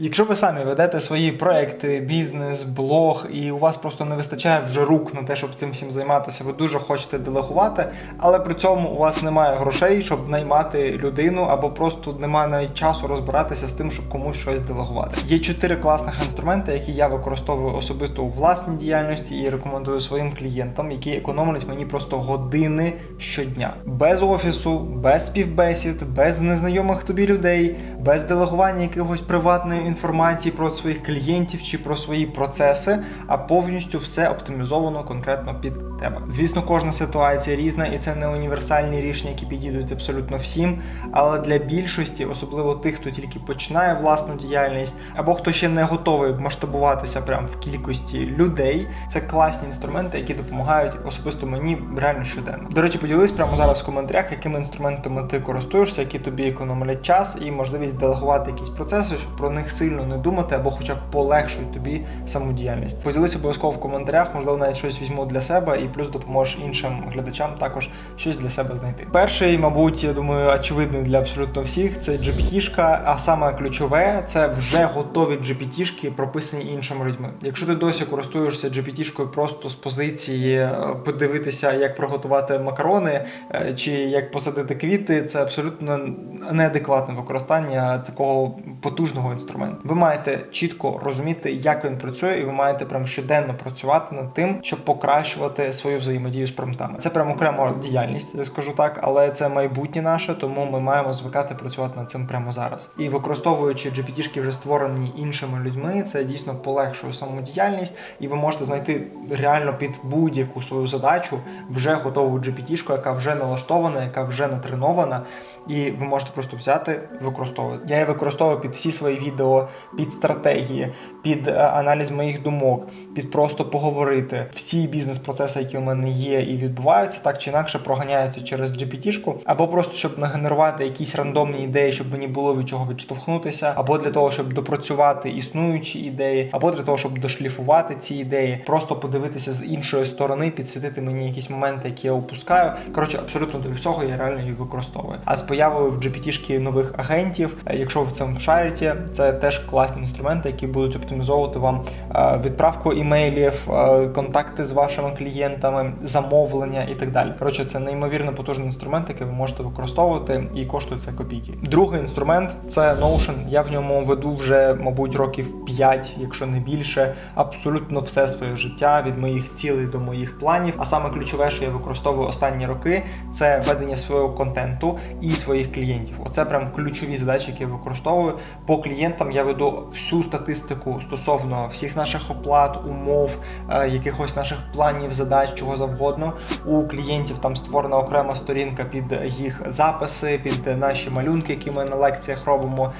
Якщо ви самі ведете свої проекти, бізнес, блог, і у вас просто не вистачає вже рук на те, щоб цим всім займатися, ви дуже хочете делегувати, але при цьому у вас немає грошей, щоб наймати людину, або просто немає навіть часу розбиратися з тим, щоб комусь щось делегувати. Є чотири класних інструменти, які я використовую особисто у власній діяльності і рекомендую своїм клієнтам, які економлять мені просто години щодня, без офісу, без співбесід, без незнайомих тобі людей, без делегування якихось приватної інформації про своїх клієнтів чи про свої процеси, а повністю все оптимізовано конкретно під тебе. Звісно, кожна ситуація різна, і це не універсальні рішення, які підійдуть абсолютно всім. Але для більшості, особливо тих, хто тільки починає власну діяльність, або хто ще не готовий масштабуватися прямо в кількості людей, це класні інструменти, які допомагають особисто мені реально щоденно. До речі, поділись прямо зараз в коментарях, якими інструментами ти користуєшся, які тобі економлять час і можливість делегувати якісь процеси, щоб про них сильно не думати, або хоча б полегшують тобі саму діяльність. Поділись обов'язково в коментарях, можливо, навіть щось візьму для себе, і плюс допоможеш іншим глядачам також щось для себе знайти. Перший, мабуть, я думаю, очевидний для абсолютно всіх, це GPT-шка, а саме ключове це вже готові GPT-шки, прописані іншими людьми. Якщо ти досі користуєшся GPT-шкою просто з позиції е, подивитися, як приготувати макарони е, чи як посадити квіти, це абсолютно неадекватне використання такого потужного інструменту. Ви маєте чітко розуміти, як він працює, і ви маєте прям щоденно працювати над тим, щоб покращувати свою взаємодію з промптами. Це прям окрема діяльність, я скажу так, але це майбутнє наше, тому ми маємо звикати працювати над цим прямо зараз. І використовуючи GPT-шки вже створені іншими людьми, це дійсно полегшує саму діяльність, і ви можете знайти реально під будь-яку свою задачу вже готову GPT-шку, яка вже налаштована, яка вже натренована, і ви можете просто взяти використовувати. Я її використовую під всі свої відео, під стратегії, під е, аналіз моїх думок, під просто поговорити. Всі бізнес-процеси, які у мене є і відбуваються, так чи інакше проганяються через GPT-шку, або просто щоб нагенерувати якісь рандомні ідеї, щоб мені було від чого відштовхнутися, або для того, щоб допрацювати існуючі ідеї, або для того, щоб дошліфувати ці ідеї, просто подивитися з іншої сторони, підсвітити мені якісь моменти, які я опускаю. Коротше, абсолютно для всього я реально їх використовую. А з появою в GPT-шки нових агентів, е, якщо ви в цьому шарите, це теж класні інструменти, які будуть оптимізовувати вам е, відправку імейлів, е, контакти з вашими клієнтами, замовлення і так далі. Коротше, це неймовірно потужний інструмент, який ви можете використовувати, і коштує це копійки. Другий інструмент це Notion. Я в ньому веду вже, мабуть, років 5, якщо не більше, абсолютно все своє життя від моїх цілей до моїх планів. А саме ключове, що я використовую останні роки, це ведення свого контенту і своїх клієнтів. Оце прям ключові задачі, які я використовую. По клієнтам я веду всю статистику стосовно всіх наших оплат, умов, е, якихось наших планів, задач, чого завгодно. У клієнтів там створена окрема сторінка під їх записи, під наші малюнки, які ми на лекціях робимо,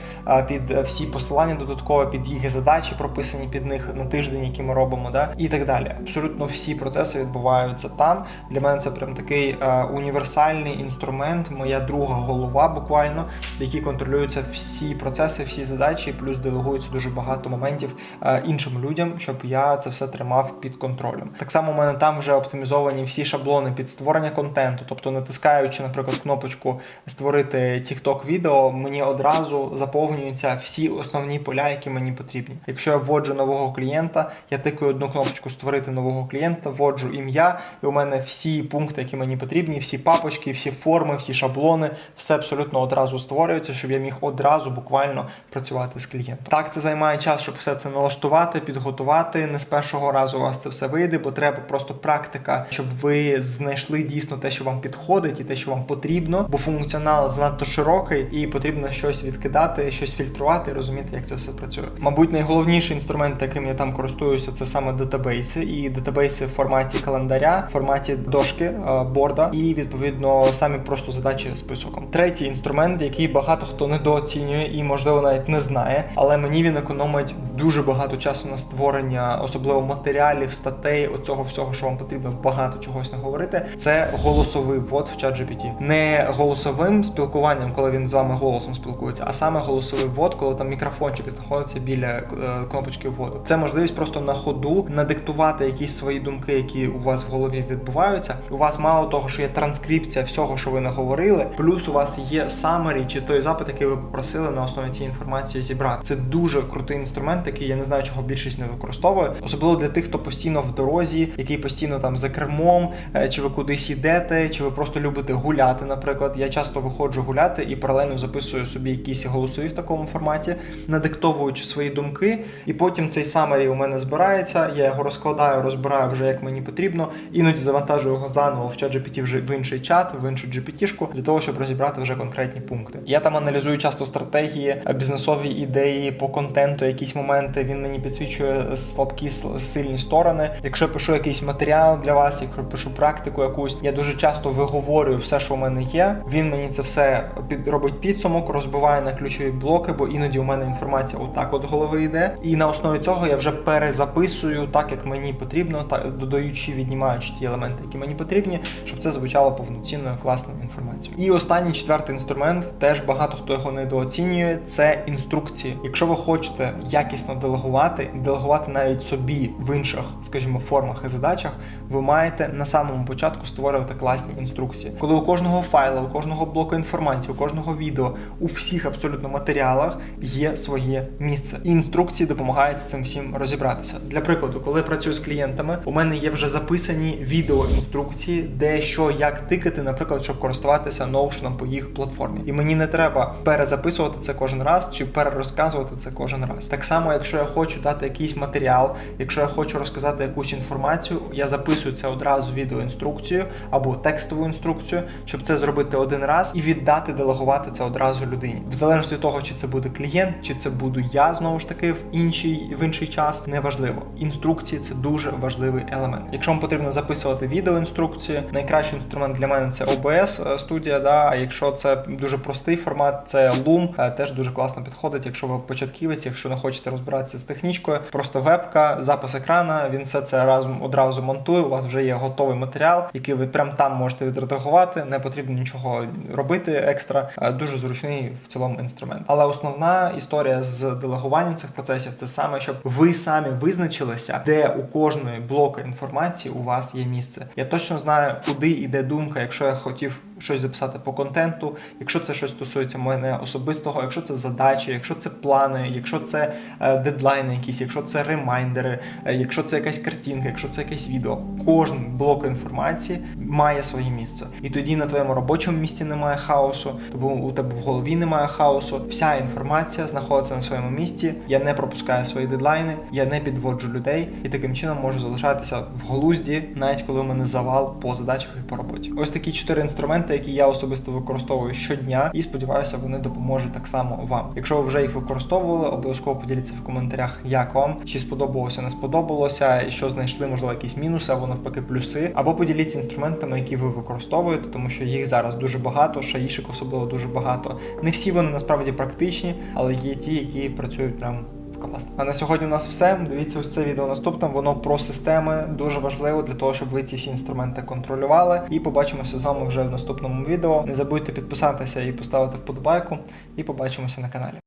під всі посилання додаткові, під їх задачі, прописані під них на тиждень, які ми робимо, да? і так далі. Абсолютно всі процеси відбуваються там. Для мене це прям такий універсальний інструмент, моя друга голова, буквально, в якій контролюються всі процеси, всі задачі, плюс делегується дуже багато моментів іншим людям, щоб я це все тримав під контролем. Так само у мене там вже оптимізовані всі шаблони під створення контенту, тобто натискаючи, наприклад, кнопочку створити TikTok відео, мені одразу заповнюються всі основні поля, які мені потрібні. Якщо я вводжу нового клієнта, я тикаю одну кнопочку створити нового клієнта, вводжу ім'я, і у мене всі пункти, які мені потрібні, всі папочки, всі форми, всі шаблони, все абсолютно одразу створюється, щоб я міг одразу буквально працювати з клієнтом. Так, це займає час, щоб все це налаштувати, підготувати. Не з першого разу у вас це все вийде, бо треба просто практика, щоб ви знайшли дійсно те, що вам підходить, і те, що вам потрібно, бо функціонал занадто широкий, і потрібно щось відкидати, щось фільтрувати, і розуміти, як це все працює. Мабуть, найголовніший інструмент, яким я там користуюся, це саме датабейси, і датабейси в форматі календаря, в форматі дошки, е, борда, і відповідно самі просто задачі списоком. Третій інструмент, який багато хто недооцінює і можливо навіть не знає, але мені він економить дуже багато часу на створення, особливо матеріалів, статей, оцього всього, що вам потрібно потрібно багато чогось наговорити. Це голосовий ввод в чат GPT. Не голосовим спілкуванням, коли він з вами голосом спілкується, а саме голосовий ввод, коли там мікрофончик знаходиться біля е, кнопочки вводу. Це можливість просто на ходу надиктувати якісь свої думки, які у вас в голові відбуваються. У вас мало того, що є транскрипція всього, що ви наговорили, плюс у вас є summary, чи той запит, який ви попросили на основі цієї інформації зібрати. Це дуже крутий інструмент, який я не знаю, чого більшість не використовує, особливо для тих, хто постійно в дорозі, який постійно там за кермом, е, чи ви кудись йдете, чи ви просто любите гуляти. Наприклад, я часто виходжу гуляти і паралельно записую собі якісь голосові в такому форматі, надиктовуючи свої думки, і потім цей summary у мене збирається. Я його розкладаю, розбираю вже як мені потрібно. Іноді завантажую його заново в чат GPT вже в інший чат, в іншу GPT-шку, для того, щоб розібрати вже конкретні пункти. Я там аналізую часто стратегії, бізнесові ідеї по контенту, якісь моменти. Він мені підсвічує слабкі сильні сторони. Якщо я пишу якийсь матеріал для вас, якщо пишу практику якусь, я дуже часто виговорюю все, що у мене є. Він мені це все під робить підсумок, розбиває на ключові блоки, бо іноді у мене інформація отак от з голови йде. І на основі цього я вже перезаписую так, як мені потрібно, так додаючи, віднімаючи ті елементи, які мені потрібні, щоб це звучало повноцінною класною інформацією. І останній четвертий інструмент, теж багато хто його недооцінює, це інструкції. Якщо ви хочете якісно делегувати, делегувати навіть собі в інших, скажімо, формах і задачах, ви маєте на самому початку створювати класні інструкції. Коли у кожного файла, у кожного блоку інформації, у кожного відео, у всіх абсолютно матеріалах є своє місце. І інструкції допомагають з цим всім розібратися. Для прикладу, коли я працюю з клієнтами, у мене є вже записані відеоінструкції, де що як тикати, наприклад, щоб користуватися Notion по їх платформі. І мені не треба перезаписувати це кожен раз чи перерозказувати це кожен раз. Так само, якщо я хочу дати якийсь матеріал, якщо я хочу розказати якусь інформацію, я записую це одразу відеоінструкцію або текстову інструкцію, щоб це зробити один раз і віддати, делегувати це одразу людині. В залежності від того, чи це буде клієнт, чи це буду я знову ж таки в інший в інший час, неважливо. Інструкції це дуже важливий елемент. Якщо вам потрібно записувати відеоінструкції, найкращий інструмент для мене це OBS е, студія. Да, а якщо це дуже простий формат, це Loom, е, теж дуже класно підходить. Якщо ви початківець, якщо не хочете розбиратися з технічкою, просто вебка, запис екрана, він все це разом одразу монтує. У вас вже є готовий матеріал, який ви прям там можете відредагувати. Не потрібно нічого робити екстра. Е, Дуже зручний в цілому інструмент. Але основна історія з делегуванням цих процесів це саме, щоб ви самі визначилися, де у кожної блоку інформації у вас є місце. Я точно знаю, куди йде думка, якщо я хотів щось записати по контенту, якщо це щось стосується мене особистого, якщо це задачі, якщо це плани, якщо це е, дедлайни якісь, якщо це ремайндери, е, якщо це якась картинка, якщо це якесь відео. Кожен блок інформації має своє місце. І тоді на твоєму робочому місці немає хаосу, тобто у тебе в голові немає хаосу. Вся інформація знаходиться на своєму місці. Я не пропускаю свої дедлайни, я не підводжу людей і таким чином можу залишатися в глузді, навіть коли у мене завал по задачах і по роботі. Ось такі чотири інструменти, які я особисто використовую щодня, і сподіваюся, вони допоможуть так само вам. Якщо ви вже їх використовували, обов'язково поділіться в коментарях, як вам чи сподобалося, не сподобалося, що знайшли, можливо, якісь мінуси або навпаки плюси. Або поділіться інструментами, які ви використовуєте, тому що їх зараз дуже багато, шаїшок особливо дуже багато. Не всі вони насправді практичні, але є ті, які працюють прям класно. А на сьогодні у нас все. Дивіться ось це відео наступне. Воно про системи дуже важливо для того, щоб ви ці всі інструменти контролювали. І побачимося з вами вже в наступному відео. Не забудьте підписатися і поставити вподобайку. І побачимося на каналі.